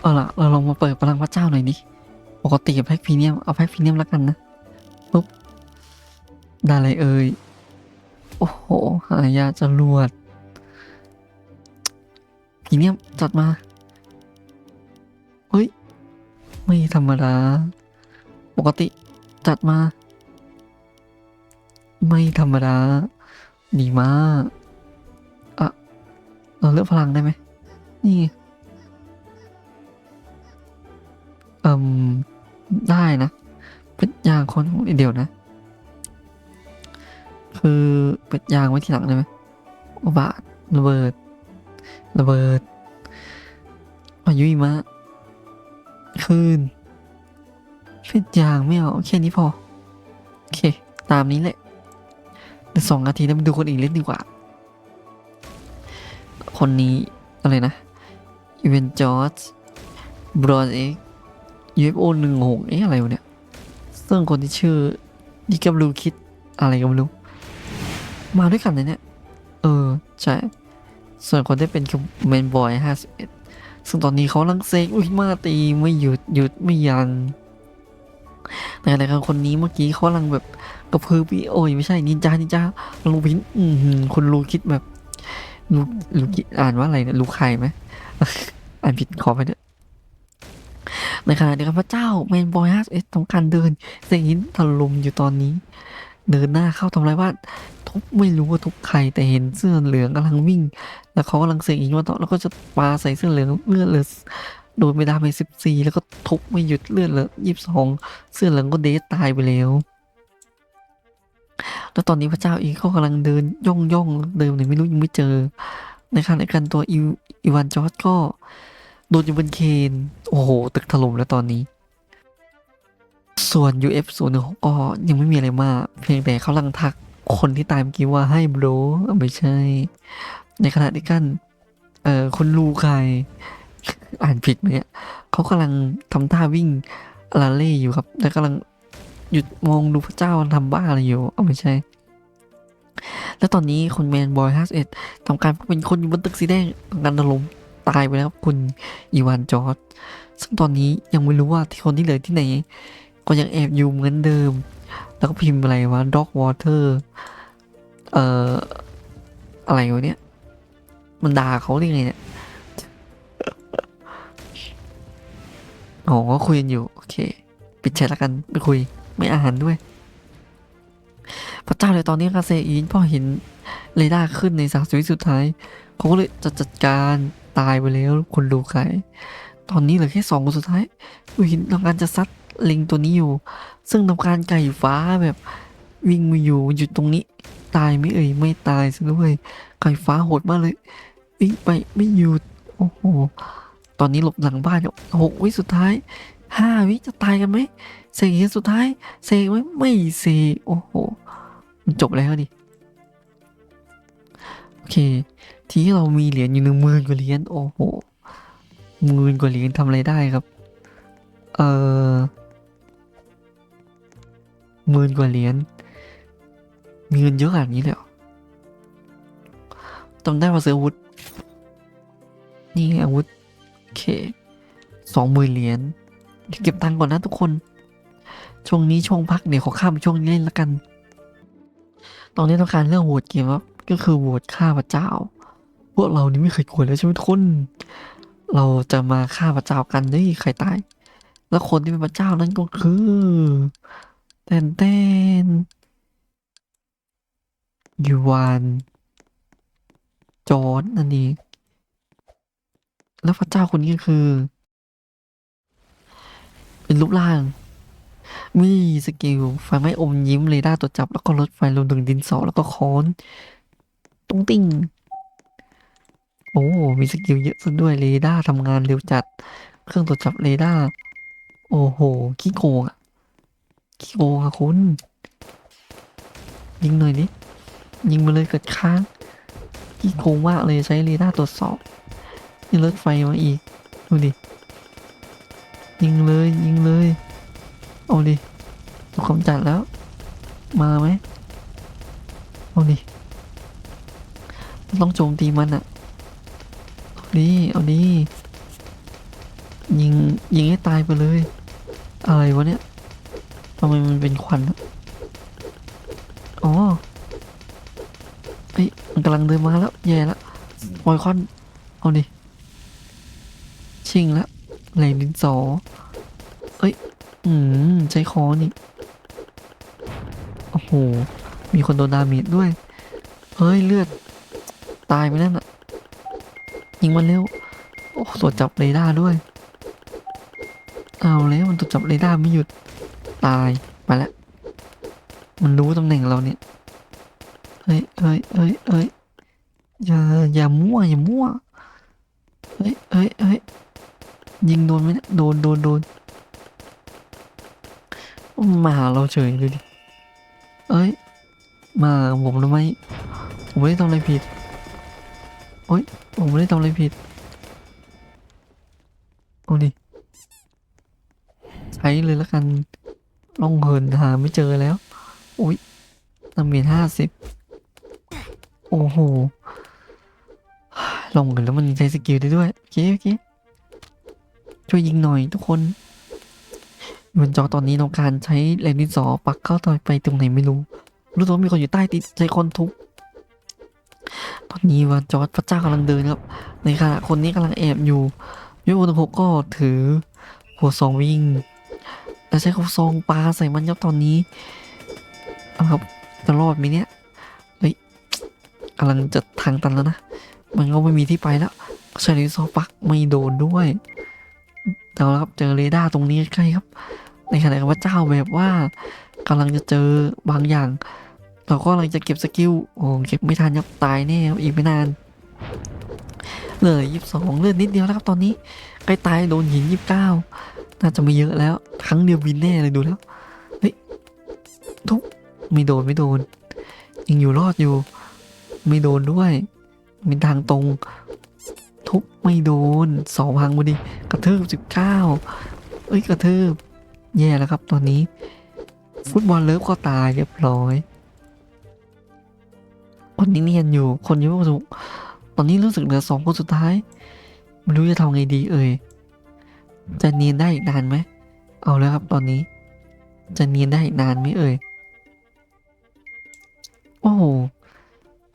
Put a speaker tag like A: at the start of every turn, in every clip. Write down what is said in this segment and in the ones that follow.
A: เอาล่ะ เราลองมาเปิดพลังพระเจ้าหน่อยดิปกติกับแพ็กพรีเนียมเอาแพ็กพรีเนียมแล้วกันนะปุ๊บได้อะไรเอ่ยโอ้โหหายาจรวดพรีเนียมจัดมาเฮ้ย ไม่ธรรมดา ปกติจัดมา ไม่ธรรมดาดีมากอะ เราเลือกพลังได้ไหมนี่ ไงเอ่มได้นะ เป็นยางคนเดียวนะ คือเป็นยางไว้ทีหลังได้ไหมอุบาทระเบิด ระเบิดพายุหิมะคืนเป็นยางไม่เอาแค่นี้พอ โอเค ตามนี้แหละสองนาทีแล้วมาดูคนอื่นเล่นดีกว่า คนนี้อะไรนะอีเวนจอร์จบรอนเอ็ก ยูเอฟโอหนึ่งหกเอ๊ะอะไรวะเนี่ยซึ่งคนที่ชื่อดิกับลูคิดอะไรก็ไม่รู้ มาด้วยกันเลยเนี่ย เออ ใช่ ส่วนคนที่เป็นคือเมนบอยห้าสิบเอ็ดซึ่งตอนนี้เขาลังเซกอุ้ยมาตีไม่หยุดหยุดไม่ยันแต่อะไรกันคนนี้เมื่อกี้เขาลังแบบกระพือพี่โอ้ยไม่ใช่นินจานินจาลูพินอือหือคนลูคิดแบบลูลูคิดอ่านว่าอะไรเนี่ยลูใครไหมอ่านผิดขอไปเถอะ ในขณะเดียวกันพระเจ้าแมนบอยฮัสเอสต้องการเดินเสียงหินถล่มอยู่ตอนนี้ เดินหน้าเข้าทำลายบ้าทุบไม่รู้ว่าทุบใครแต่เห็นเสื้อเหลืองกำลังวิ่ง แล้วเขากำลังเสียงอีกว่าต่อแล้วก็จะปาใส่เสื้อเหลืองเลือดเลือโดนไปดาไปสิบสี่แล้วก็ทุบไม่หยุดเลือดเลือยี่สิบสองเสื้อเหลืองก็เดทตายไปแล้วแล้วตอนนี้พระเจ้าเองเขากำลังเดินย่องย่องเดิมไหนไม่รู้ยังไม่เจอ ในขณะเดียวกันตัวอิวอีวานจอร์จก็ โดนอยู่บนเคน โอ้โห ตึกถล่มแล้วตอนนี้ ส่วน UF 0 1 6ก็ยังไม่มีอะไรมาก เพียงแต่เขากำลังทักคนที่ตายเมื่อกี้ว่าให้บรไม่ใช่ ในขณะเดียวกัน เอ่อคนลูใคร อ่านผิดไหมเนี่ยเขากำลังทำท่าวิ่งลาเล่อยู่ครับ แล้วกำลังหยุดมองดูพระเจ้าทำบ้าอะไรอยู่เอาไม่ใช่ แล้วตอนนี้คนแมนบอยห้าสิบเอ็ดทำการเป็นคนอยู่บนตึกสีแดงกันถล่ม ตายไปแล้วคุณอีวานจอร์ดซึ่งตอนนี้ยังไม่รู้ว่าที่คนที่เหลือที่ไหน ก็ยังแอบอยู่เหมือนเดิม แล้วก็พิมพ์อะไรวะ dog water เอ่ออะไรวะเนี่ย มันด่าเขาได้ไงเนี่ยโอ๋อก็คุยกันอยู่ โอเค ปิดแชทแล้วกันไม่คุยไม่อ่านด้วย พระเจ้าเลยตอนนี้กาเซอีนพ่อเห็นเรดาร์ขึ้นในสามสิบวิสุดท้ายเขาก็เลยจะจัดการ ตายไปแล้วคนดูใครตอนนี้เหลือแค่สองคนสุดท้ายวินทำการจะซัดลิงตัวนี้อยู่ ซึ่งทำการไก่ฟ้าแบบวิ่งมาอยู่อยู่ตรงนี้ ตายไม่เอ่ยไม่ตายซะด้วยไก่ฟ้าโหดมากเลยวิ่งไปไม่หยุดโอ้โหตอนนี้หลบหลังบ้านอยู่หกวิสุดท้ายห้าวิจะตายกันไหมเสกเหรียสุดท้ายเสกไหมไม่เสกโอ้โหมันจบแล้วดิ เค ทีนี้เรามีเหรียญอยู่หนึ่งหมื่นกว่าเหรียญโอ้โหหมื่นกว่าเหรียญทำอะไรได้ครับ เออหมื่นกว่าเหรียญมีเงินเยอะขนาดนี้เลยเหรอจำได้ว่าซื้ออาวุธ นี่ไงอาวุธโอเคสองหมื่นเหรียญเก็บตังค์ก่อนนะทุกคน ช่วงนี้ช่วงพักเดี๋ยวขอข้ามช่วงนี้เล่นละกัน ตอนนี้ต้องการเรื่องโหวตเกมครับ ก็คือโหวตฆ่าพระเจ้า พวกเรานี่ไม่เคยกลัวแล้วใช่ไหมทุกคน เราจะมาฆ่าพระเจ้ากันนี่ใครตาย แล้วคนที่เป็นพระเจ้านั้นก็คือแตนแตนยูวานจอร์ดนั่นเองแล้วพระเจ้าคนนี้ก็คือ เป็นรูปร่าง มีสกิลไฟไหม้อมยิ้มเรดาร์ตรวจับแล้วก็รถไฟรวมถึงดินสอแล้วก็ค้อน ตุ้งติ้งโอ้มีสกิลเยอะซะด้วยเรดาร์ทำงานเร็วจัด เครื่องตรวจจับเรดาร์โอ้โหขี้โกงอะขี้โกงอะคุณ ยิงหน่อยดิยิงมาเลยเกิดค้างขี้โกงมากเลยใช้เรดาร์ตรวจสอบนี่รถไฟมาอีกดูดิยิงเลยยิงเลยเอาดิถูกกำจัดแล้ว มาไหมเอาดิ ต้องโจมตีมันอะเอาดิเอาดิยิงยิงให้ตายไปเลย อะไรวะเนี่ยทำไมมันเป็นควันอะอ๋อเอ้ยมันกำลังเดินมาแล้วแย่แล้วปล่อยควันเอาดิชิงแล้วแรงดินสอเอ้ย อืมใจคอนี่ โอ้โห มีคนโดนดาเมจด้วย เฮ้ย เลือด ตายไปนั่นอะ ยิงมันเร็ว โอ้ตรวจจับเรดาร์ด้วย เอาแล้วมันตรวจจับเรดาร์ไม่หยุด ตายไปแล้ว มันรู้ตำแหน่งเราเนี่ย เฮ้ยเฮ้ยเฮ้ยเฮ้ยอย่าอย่ามั่วอย่ามั่ว เฮ้ยเฮ้ยเฮ้ยยิงโดนไหมเนี่ยโดนโดนโดนมาหาเราเฉยเลยดิ เอ้ย มาผมทำไม ผมไม่ได้ทำอะไรผิด อ้ยผมไม่ได้ทำอะไรผิดเอาดิใช้เลยล้วกันล่องเหินหาไม่เจอแล้ว อุ้ยตำเมียห้าสิบโอ้โหลงกันแล้วมันใช้สกิลได้ด้วยโอเคโอเคช่วยยิงหน่อยทุกคนบนจอตอนนี้น้องการใช้เลนดินสอปักเข้าต่อไปตรงไหนไม่รู้ รู้ตัวมีคนอยู่ใต้ติดใจคนทุบ ตอนนี้วันจอร์ดพระเจ้ากำลังเดินครับในขณะคนนี้กำลังแอบอยู่ยุโรหกก็ถือหัวซองวิ่งแล้วใช้หัวซองปลาใส่มันครับตอนนี้เอาครับจะรอดไหมเนี่ยเฮ้ยกำลังจะทางตันแล้วนะมันก็ไม่มีที่ไปแล้วใช้ลนส์ซอปักไม่โดนด้วยเอาละครับเจอเรดาร์ตรงนี้ใกล้ครับ ในขณะที่พระเจ้าแบบว่ากำลังจะเจอบางอย่าง เราก็กำลังจะเก็บสกิล โอ้เก็บไม่ทันครับตายแน่ครับอีกไม่นานเหลือยี่สิบสองเลือดนิดเดียวแล้วครับตอนนี้ใกล้ตายโดนหินยี่สิบเก้าน่าจะไม่เยอะแล้ว ครั้งเดียววินแน่เลยดูแล้วเฮ้ยทุกไม่โดนไม่โดน ยังอยู่รอดอยู่ ไม่โดนด้วยมีทางตรง ทุบไม่โดนสองพังมาดิกระทืบสิบเก้าเอ้ยกระทืบแย่แล้วครับตอนนี้ ฟุตบอลเลิฟก็ตายเรียบร้อย คนนี้เนียนอยู่ คนยังไม่ประสบตอนนี้รู้สึกเหลือสองคนสุดท้าย ไม่รู้จะทำไงดีเอ่ย จะเนียนได้อีกนานไหม เอาแล้วครับตอนนี้ จะเนียนได้อีกนานไหมเอ่ย โอ้โห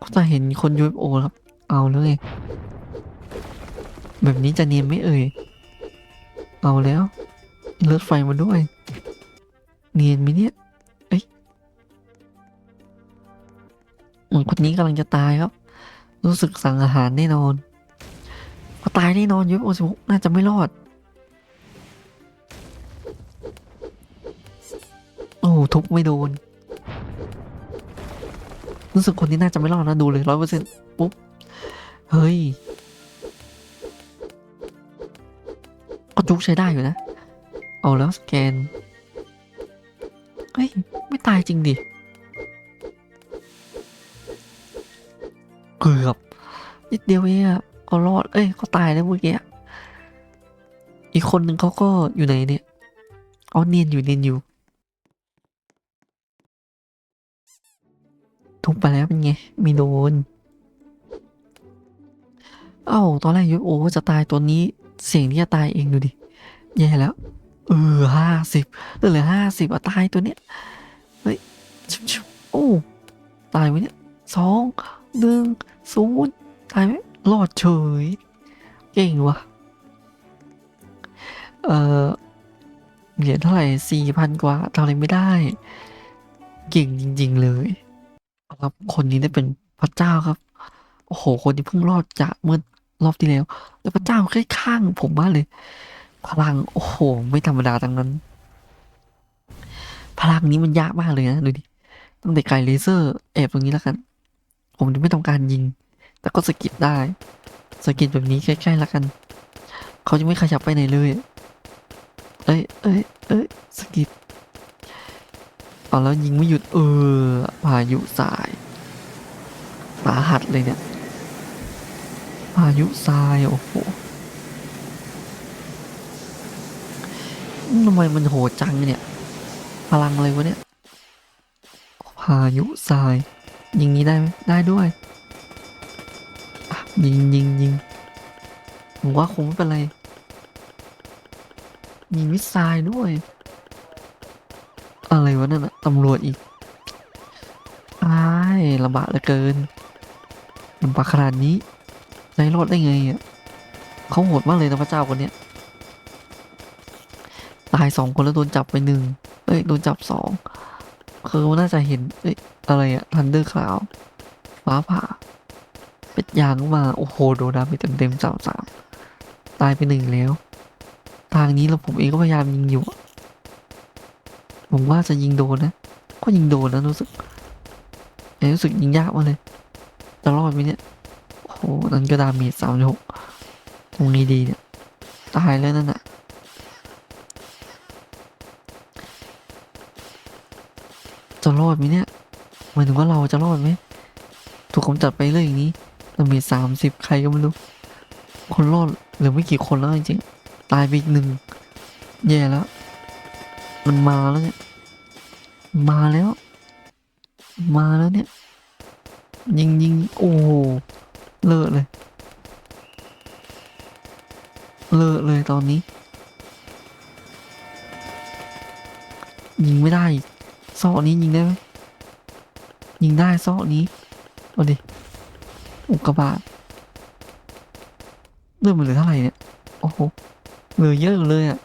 A: ก็จะเห็นคน UFO ครับ เอาเลย แบบนี้จะเนียนไหมเอ่ย เอาแล้วเลือดไฟมาด้วย เนียนไหมเนี่ย หมือนคนนี้กำลังจะตายครับ รู้สึกสั่งอาหารแน่นอนก็ตายแน่นอนยุบโอสิบน่าจะไม่รอด โอ้ทุบไม่โดน รู้สึกคนนี้น่าจะไม่รอดนะดูเลยร้อยเปอร์เซ็นต์ปุ๊บ เฮ้ย ก็จุกใช้ได้อยู่นะ เอาแล้วสแกน เฮ้ย ไม่ตายจริงดิ กือบนิดเดียวเองอะก็รอด เอ้ยเขาตายแล้วเมื่อกี้อีกคนหนึ่งเขาก็อยู่ไหนเนี่ยอ๋อเนียนอยู่เนียนอยู่ ทุบไปแล้วเป็นไงมีโดน เอ้าตอนแรกยูโอจะตายตัวนี้เสียงที่จะตายเองดูดิแย่แล้ว เออห้าสิบเหลือห้าสิบอะตายตัวเนี้ยเฮ้ยชิบชิบโอ้ตายไหมเนี่ยสองหนึ่ง ศูนย์ตายไหมรอดเฉย เก่งวะเออเหรียญเท่าไหร่สี่พันกว่าทำอะไรไม่ได้ เก่งจริง ๆ เลยเอาครับคนนี้ได้เป็นพระเจ้าครับ โอ้โห คนที่เพิ่งรอดจากเมื่อรอบที่แล้ว แล้วพระเจ้าใกล้ข้างผมมากเลย พลัง โอ้โห ไม่ธรรมดาทั้งนั้น พลังนี้มันยากมากเลยนะ ดูดิตั้งแต่ไกลเลเซอร์แอบตรงนี้แล้วกัน ผมจะไม่ต้องการยิง แต่ก็สกิดได้สกิดแบบนี้ใกล้ๆแล้วกัน เขาจะไม่ขยับไปไหนเลย เอ้ยเอ้ยเอ้ยสกิดเอาแล้วยิงไม่หยุดเออพายุสายสาหัสเลยเนี่ยพายุทรายโอ้โหทำไมมันโหดจังเนี่ย พลังอะไรวะเนี่ย พายุทราย ยิงนี้ได้ไหมได้ด้วยยิงยิงยิงผมว่าคงไม่เป็นไร มีมิสไซล์ด้วย อะไรวะนั่นอะตำรวจอีกอ้ายลำบากเหลือเกินลำบากขนาดนี้ใจรอดได้ไงอะเขาโหดมากเลยนะพระเจ้าคนเนี้ยตายสองคนแล้วโดนจับไปหนึ่งเอ้ย โดนจับสอง คือน่าจะเห็นเอ้ยอะไรอะทันเดอร์คลาวฟ้าผ่า เป็ดยางมา โอ้โห โดนดาไปเต็มเต็มสามสามตายไปหนึ่งแล้ว ทางนี้เราผมเองก็พยายามยิงอยู่ ผมว่าจะยิงโดนนะ ก็ยิงโดนนะรู้สึกรู้สึกยิงยากมากเลย จะรอดไหมเนี่ย โอ้โห นั้นก็ดาเมจสามหกตรงนี้ดีเนี่ย ตายแล้วนั่นน่ะ จะรอดไหมเนี่ยหมายถึงว่าเราจะรอดไหมถูกกำจัดไปเลยอย่างนี้ดาเมจสามสิบใครก็ไม่รู้ คนรอดเหลือไม่กี่คนแล้วจริงๆตายไปอีกหนึ่งแย่แล้ว มันมาแล้วเนี่ยมาแล้ว มาแล้วเนี่ย ยิงยิงโอ้โหเลอะเลย เลอะเลยตอนนี้ ยิงไม่ได้ ซอกนี้ยิงได้ไหมยิงได้ซอกนี้เอาดิอุกกาบาตเริ่มมันเหลือเท่าไหร่เนี่ย โอ้โห เหลือเยอะเลยอะ่ะ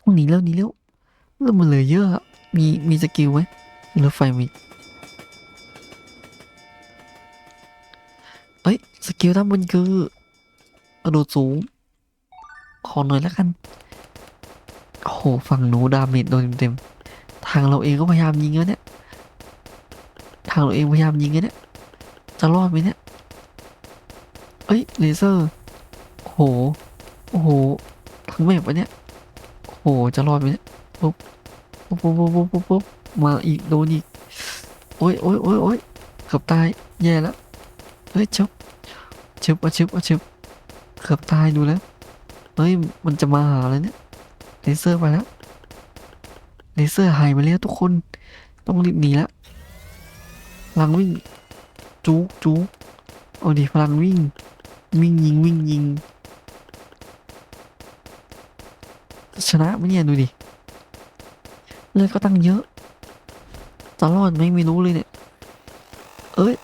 A: พวกหนี้เร็วหนี้เร็วเริ่มมันเหลือเยอะ มีมีสกิลไหมรถไฟมีเอ้ย สกิลด้านบนคือกระโดดสูง ขอหน่อยแล้วกัน หฝั่งหนูดาเมจโดนเต็มๆทางเราเองก็พยายามยิงแล้วเนี่ย ทางเราเองพยายามยิงแล้วเนี่ย จะรอดไหมเนี่ย เอ้ยเลเซอร์โอ้โหโอ้โหทั้งแมปวะเนี่ยโอ้โห จะรอดไหมเนี่ยปุ๊บปุ๊บปุ๊บปุ๊บปุ๊บปุ๊บมาอีกโดนอีก โอ้ยโอ้ยโอ้ยโอ้ยเกือบตาย แย่แล้ว เฮ้ยชุบชุบอะชุบอะชุบเกือบตายดูแล้ว เฮ้ย มันจะมาหาแล้วเนี่ย เลเซอร์ไปแล้วเลเซอร์หายไปแล้วทุกคนต้องรีบหนีแล้วพลังวิ่งจูกจูกเอาดิพลังวิ่ง วิ่งยิงวิ่งยิงชนะไหมเนี่ยดูดิเลือดก็ตั้งเยอะจะรอดไหมไม่รู้เลยเนี่ย เอ้ย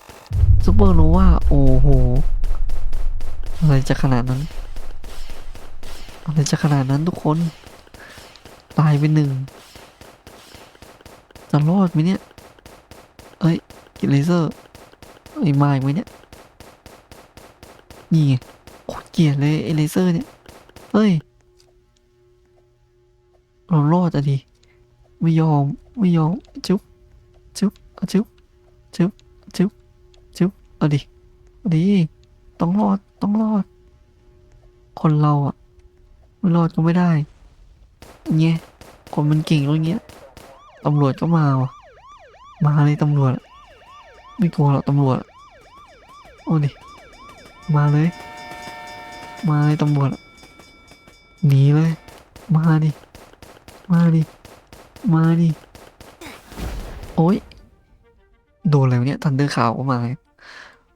A: ซูเปอร์โนวาโอ้โหอะไรจะขนาดนั้นอะไรจะขนาดนั้นทุกคน ตายไปหนึ่งจะรอดไหมเนี่ย เอ้ยกิเลเซอร์เอ้ยมาอีกไหมเนี่ย นี่ไงโคตรเกลียดเลยไอเลเซอร์เนี่ย เฮ้ย เรารอดอะดิ ไม่ยอม ไม่ยอม จุ๊บ จุ๊บเอาจุ๊บ จุ๊บ จุ๊บ จุ๊บ เอาดิเอาดิต้องรอด ต้องรอด คนเราอะไม่รอดก็ไม่ได้ เงี้ยคนมันเก่งแล้วเงี้ยตำรวจก็มาว่ะมาเลยตำรวจ ไม่กลัวหรอกตำรวจอะเอาดิมาเลย มาเลยตำรวจหนีเลย มาดิมาดิมาดิโอ้ยโดนอะไรวเนี่ยทันเดอร์ขาวก็มาเลย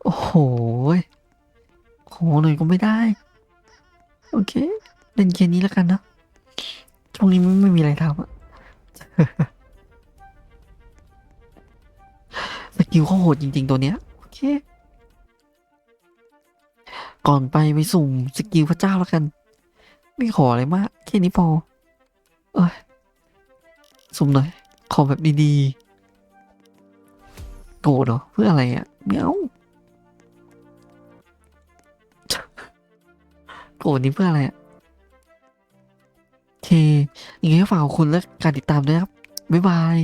A: โอ้โหยขอหน่อยก็ไม่ได้ โอเค เล่นเกมนี้แล้วกันนะ ช่วงนี้ไม่ไม่มีอะไรทำอะสกิลเขาโหดจริง ๆ ตัวเนี้ย โอเค ก่อนไปไปสุ่มสกิลพระเจ้าแล้วกัน ไม่ขออะไรมาก แค่นี้พอ เอ้ย สุ่มหน่อย ขอแบบดีๆโกรธเหรอ เพื่ออะไรอะไม่เอาโกรธนี่เพื่ออะไรอะ ยังไงฝากขอบคุณและการติดตามด้วยครับ บ๊ายบาย